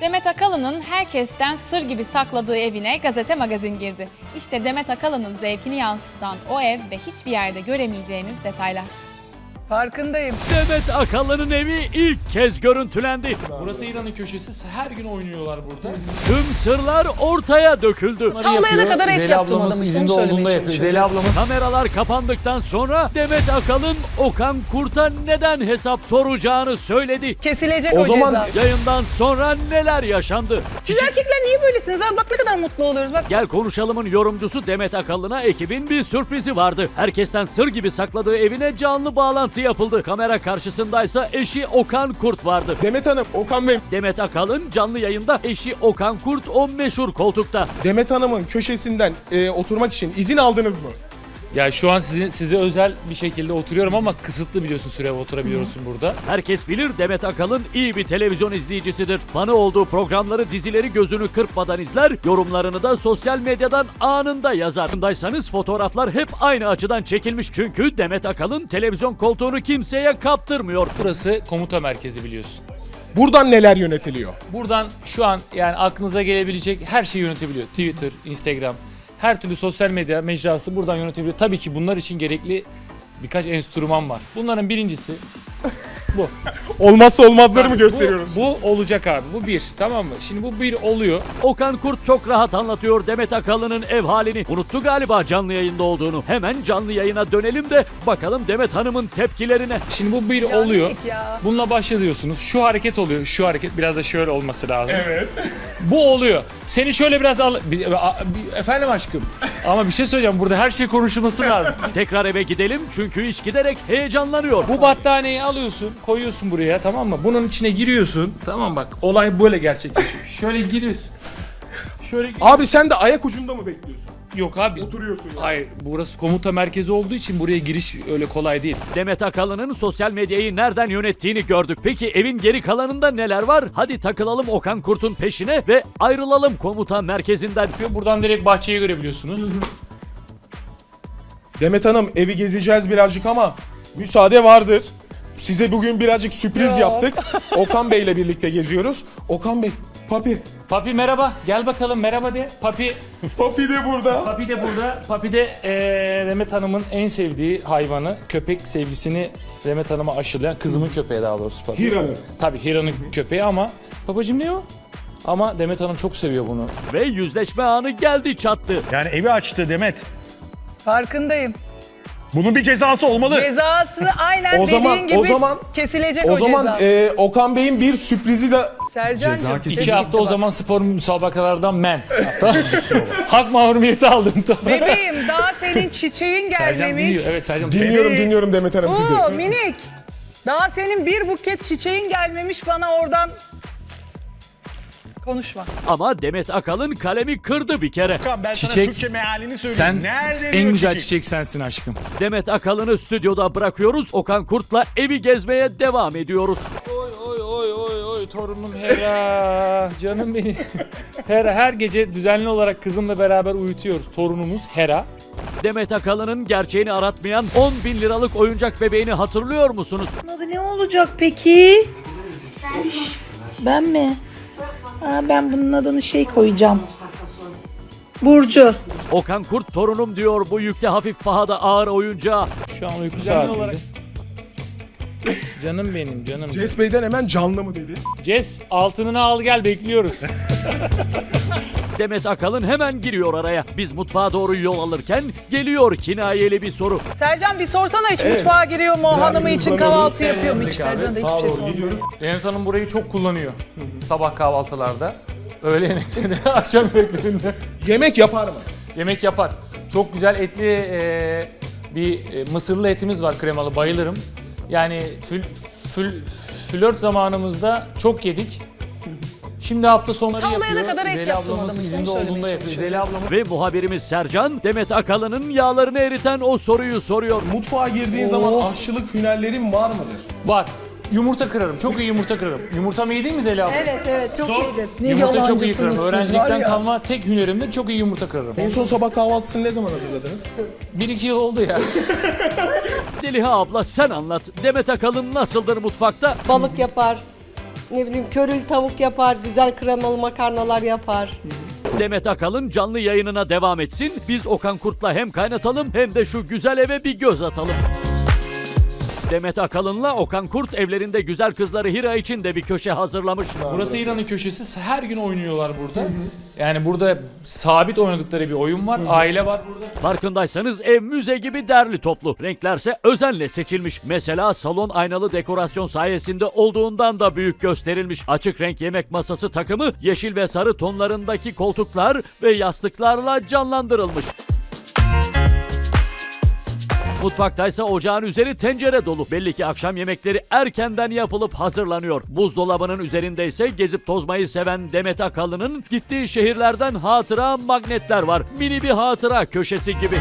Demet Akalın'ın herkesten sır gibi sakladığı evine gazete magazin girdi. İşte Demet Akalın'ın zevkini yansıtan o ev ve hiçbir yerde göremeyeceğiniz detaylar. Farkındayım. Demet Akalın'ın evi ilk kez görüntülendi. Burası İran'ın köşesi. Her gün oynuyorlar burada. Tüm sırlar ortaya döküldü. Tavlayana kadar et yaptım adamı, izinde olduğunda yapıyor. Zeli ablamız Kameralar kapandıktan sonra Demet Akalın Okan Kurt'a neden hesap soracağını söyledi. Kesilecek o, O zaman- ceza. Yayından sonra neler yaşandı? Siz erkekler niye böylesiniz abi? Bak ne kadar mutlu oluyoruz. Bak Gel konuşalımın yorumcusu Demet Akalın'a ekibin bir sürprizi vardı. Herkesten sır gibi sakladığı evine canlı bağlantı yapıldı. Kamera karşısındaysa eşi Okan Kurt vardı. Demet Hanım, Okan Bey, Demet Akalın canlı yayında eşi Okan Kurt o meşhur koltukta. Demet Hanım'ın köşesinden e, oturmak için izin aldınız mı? Ya şu an sizi, size özel bir şekilde oturuyorum ama kısıtlı biliyorsun süre oturabiliyorsun burada. Herkes bilir Demet Akalın iyi bir televizyon izleyicisidir. Fanı olduğu programları, dizileri gözünü kırpmadan izler, yorumlarını da sosyal medyadan anında yazar. Farkındaysanız fotoğraflar hep aynı açıdan çekilmiş. Çünkü Demet Akalın televizyon koltuğunu kimseye kaptırmıyor. Burası komuta merkezi biliyorsun. Buradan neler yönetiliyor? Buradan şu an yani aklınıza gelebilecek her şeyi yönetebiliyor. Twitter, Instagram, her türlü sosyal medya mecrası buradan yönetebiliyor. Tabii ki bunlar için gerekli birkaç enstrüman var. Bunların birincisi bu. Olmazsa olmazları mı Bu- gösteriyoruz? Bu, olacak abi. Bu bir. Tamam mı? Şimdi bu bir oluyor. Okan Kurt çok rahat anlatıyor Demet Akalın'ın ev halini. Unuttu galiba canlı yayında olduğunu. Hemen canlı yayına dönelim de bakalım Demet Hanım'ın tepkilerine. Şimdi bu bir oluyor. Ya. Bununla başlıyorsunuz. Şu hareket oluyor. Şu hareket biraz da şöyle olması lazım. Evet. Bu oluyor. Seni şöyle biraz al... Bir- a- bir- efendim aşkım. Ama bir şey söyleyeceğim. Burada her şey konuşulması lazım. Tekrar eve gidelim çünkü iş giderek heyecanlanıyor. Bu battaniyeyi alıyorsun, koyuyorsun buraya tamam mı? Bunun içine giriyorsun. Tamam bak. Olay böyle gerçekleşiyor. Şöyle giriyorsun. Şöyle Abi sen de ayak ucunda mı bekliyorsun? Yok abi. Oturuyorsun ya. Hayır, burası komuta merkezi olduğu için buraya giriş öyle kolay değil. Demet Akalın'ın sosyal medyayı nereden yönettiğini gördük. Peki evin geri kalanında neler var? Hadi takılalım Okan Kurt'un peşine ve ayrılalım komuta merkezinden. Buradan direkt bahçeyi görebiliyorsunuz. Demet Hanım evi gezeceğiz birazcık ama müsaade vardır. Size bugün birazcık sürpriz yaptık. Okan Bey'le birlikte geziyoruz. Okan Bey, Papi. Papi merhaba. Gel bakalım merhaba de. Papi Papi de burada. Papi de burada. Papi de eee Demet Hanım'ın en sevdiği hayvanı. Köpek sevgisini Demet Hanım'a aşılayan kızımın köpeği daha doğrusu Papi. Hira'nın. Tabii Hira'nın köpeği ama babacım ne o? Ama Demet Hanım çok seviyor bunu. Ve yüzleşme anı geldi çattı. Yani evi açtı Demet. farkındayım. Bunun bir cezası olmalı. Cezasını aynen O dediğin zaman- gibi o zaman- kesilecek o, O zaman ceza. e, Okan Bey'in bir sürprizi de Sercan'cığım. İki hafta o zaman spor müsabakalardan men. Hak mahrumiyeti aldım. Bebeğim daha senin çiçeğin Sercan gelmemiş. dinliyor. Evet Sercan. dinliyorum Bebeğim. dinliyorum Demet Hanım sizi. Oo minik. Daha senin bir buket çiçeğin gelmemiş bana oradan. Konuşma. Ama Demet Akalın kalemi kırdı bir kere. Hakan, ben Çiçek- sana Türkçe mealini söyleyeyim. Sen Nerede en diyor güzel çiçek? çiçek sensin aşkım. Demet Akalın'ı stüdyoda bırakıyoruz. Okan Kurt'la evi gezmeye devam ediyoruz. Oy oy oy oy oy torunum Hera. Canım benim. Hera her gece düzenli olarak kızımla beraber uyutuyoruz. Torunumuz Hera. Demet Akalın'ın gerçeğini aratmayan 10 bin liralık oyuncak bebeğini hatırlıyor musunuz? Adı ne olacak peki? Ben mi? Aa, ben bunun adını şey koyacağım. Burcu. Okan Kurt torunum diyor bu yükte hafif pahada ağır oyuncağa. Şu an uyku saatinde. Canım benim canım. Ces Bey'den hemen canlı mı dedi? Ces altınını al gel bekliyoruz. Demet Akalın hemen giriyor araya. Biz mutfağa doğru yol alırken geliyor kinayeli bir soru. Sercan bir sorsana hiç mutfağa giriyor mu? Hanımı için kahvaltı yapıyor mu? Hiç Sercan da hiçbir şey sormuyor. Demet Hanım burayı çok kullanıyor. Sabah kahvaltılarda. Öğle yemeklerinde, akşam yemeklerinde. Yemek yapar mı? Yemek yapar. Çok güzel etli e, bir e, mısırlı etimiz var kremalı bayılırım. Yani fül, fül, flört zamanımızda çok yedik. Şimdi hafta sonları Tavlayana yapıyor. kadar et Zeli yaptım ablamız izinde onu söylemeye olduğunda yapıyor. Zeli ablamız Ve muhabirimiz Sercan, Demet Akalın'ın yağlarını eriten o soruyu soruyor. Mutfağa girdiğin zaman aşçılık hünerlerin var mıdır? var. Yumurta kırarım. Çok iyi yumurta kırarım. Yumurtam iyi değil mi Zeli abla? Evet evet çok iyidir. Ne Yumurta çok iyi yalancısınız kırarım. siz var Öğrencilikten ya. kalma tek hünerimde çok iyi yumurta kırarım. En son sabah kahvaltısını ne zaman hazırladınız? Bir iki yıl oldu ya. Zeliha abla sen anlat. Demet Akalın nasıldır mutfakta? Balık yapar, Ne bileyim körül tavuk yapar, güzel kremalı makarnalar yapar. Demet Akalın canlı yayınına devam etsin. Biz Okan Kurt'la hem kaynatalım hem de şu güzel eve bir göz atalım. Demet Akalın'la Okan Kurt evlerinde güzel kızları Hira için de bir köşe hazırlamış. Burası İran'ın köşesi. Her gün oynuyorlar burada. Yani burada sabit oynadıkları bir oyun var. Aile var burada. Farkındaysanız ev müze gibi derli toplu. Renklerse özenle seçilmiş. Mesela salon aynalı dekorasyon sayesinde olduğundan da büyük gösterilmiş. Açık renk yemek masası takımı yeşil ve sarı tonlarındaki koltuklar ve yastıklarla canlandırılmış. Mutfaktaysa ocağın üzeri tencere dolu. Belli ki akşam yemekleri erkenden yapılıp hazırlanıyor. Buzdolabının üzerinde ise gezip tozmayı seven Demet Akalın'ın gittiği şehirlerden hatıra magnetler var. Mini bir hatıra köşesi gibi.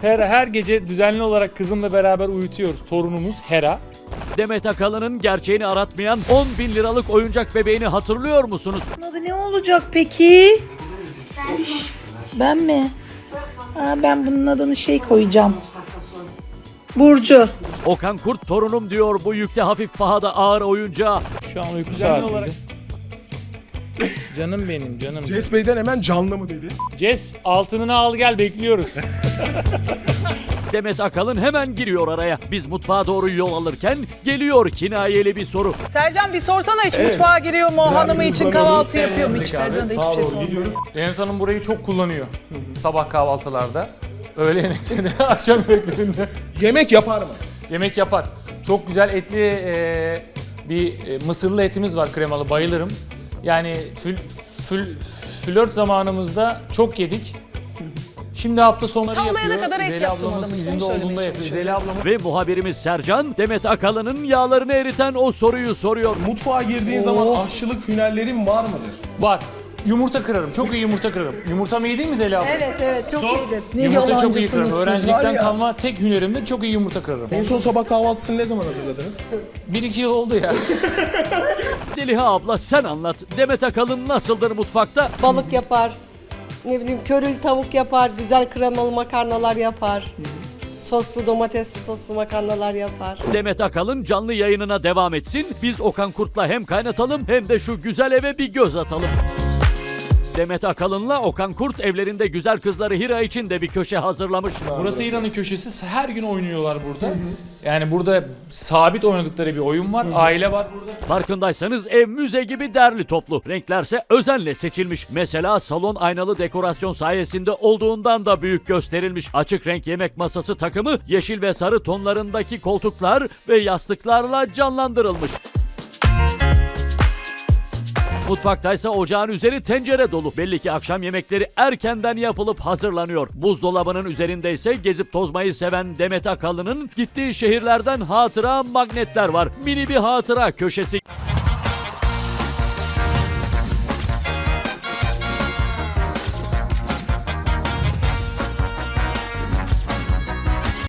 Hera her gece düzenli olarak kızımla beraber uyutuyoruz. Torunumuz Hera. Demet Akalın'ın gerçeğini aratmayan 10 bin liralık oyuncak bebeğini hatırlıyor musunuz? Adı ne olacak peki? Ben mi? Aa, ben bunun adını şey koyacağım. Burcu. Okan Kurt torunum diyor bu yükte hafif pahada ağır oyuncağa. Şu an uyku saatinde. Canım benim canım. Ces Bey'den hemen canlı mı dedi? Jess altınını al gel bekliyoruz. Demet Akalın hemen giriyor araya. Biz mutfağa doğru yol alırken geliyor kinayeli bir soru. Sercan bir sorsana hiç mutfağa giriyor mu? Hanımı için kahvaltı yapıyor mu? Hiç Sercan da hiçbir şey sormuyor. Denet Hanım burayı çok kullanıyor. Sabah kahvaltılarda. Öğle yemeklerinde, akşam yemeklerinde. Yemek yapar mı? Yemek yapar. Çok güzel etli e, bir e, mısırlı etimiz var kremalı bayılırım. Yani fül, fül, flört zamanımızda çok yedik. Şimdi hafta sonları Tavlayana yapıyor. kadar et Zeli yaptım ablamız izinde onu olduğunda söylemeye yapıyor. Zeli ablamız Ve muhabirimiz Sercan, Demet Akalın'ın yağlarını eriten o soruyu soruyor. Mutfağa girdiğin zaman aşçılık hünerlerin var mıdır? var. Yumurta kırarım. Çok iyi yumurta kırarım. Yumurtamı iyi değil mi Zeli abla? Evet evet çok iyidir. Ne Yumurta çok iyi kırarım. Öğrencilikten kalma tek hünerimdir. Çok iyi yumurta kırarım. En son sabah kahvaltısını ne zaman hazırladınız? Bir iki yıl oldu ya. Zeliha abla sen anlat. Demet Akalın nasıldır mutfakta? Balık yapar. Ne bileyim körül tavuk yapar, güzel kremalı makarnalar yapar. Soslu domatesli soslu makarnalar yapar. Demet Akalın canlı yayınına devam etsin. Biz Okan Kurt'la hem kaynatalım hem de şu güzel eve bir göz atalım. Demet Akalın'la Okan Kurt evlerinde güzel kızları Hira için de bir köşe hazırlamış. Burası İran'ın köşesi. Her gün oynuyorlar burada. Yani burada sabit oynadıkları bir oyun var. Aile var burada. Farkındaysanız ev müze gibi derli toplu. Renklerse özenle seçilmiş. Mesela salon aynalı dekorasyon sayesinde olduğundan da büyük gösterilmiş. Açık renk yemek masası takımı yeşil ve sarı tonlarındaki koltuklar ve yastıklarla canlandırılmış. Mutfaktaysa ocağın üzeri tencere dolu. Belli ki akşam yemekleri erkenden yapılıp hazırlanıyor. Buzdolabının üzerinde ise gezip tozmayı seven Demet Akalın'ın gittiği şehirlerden hatıra magnetler var. Mini bir hatıra köşesi.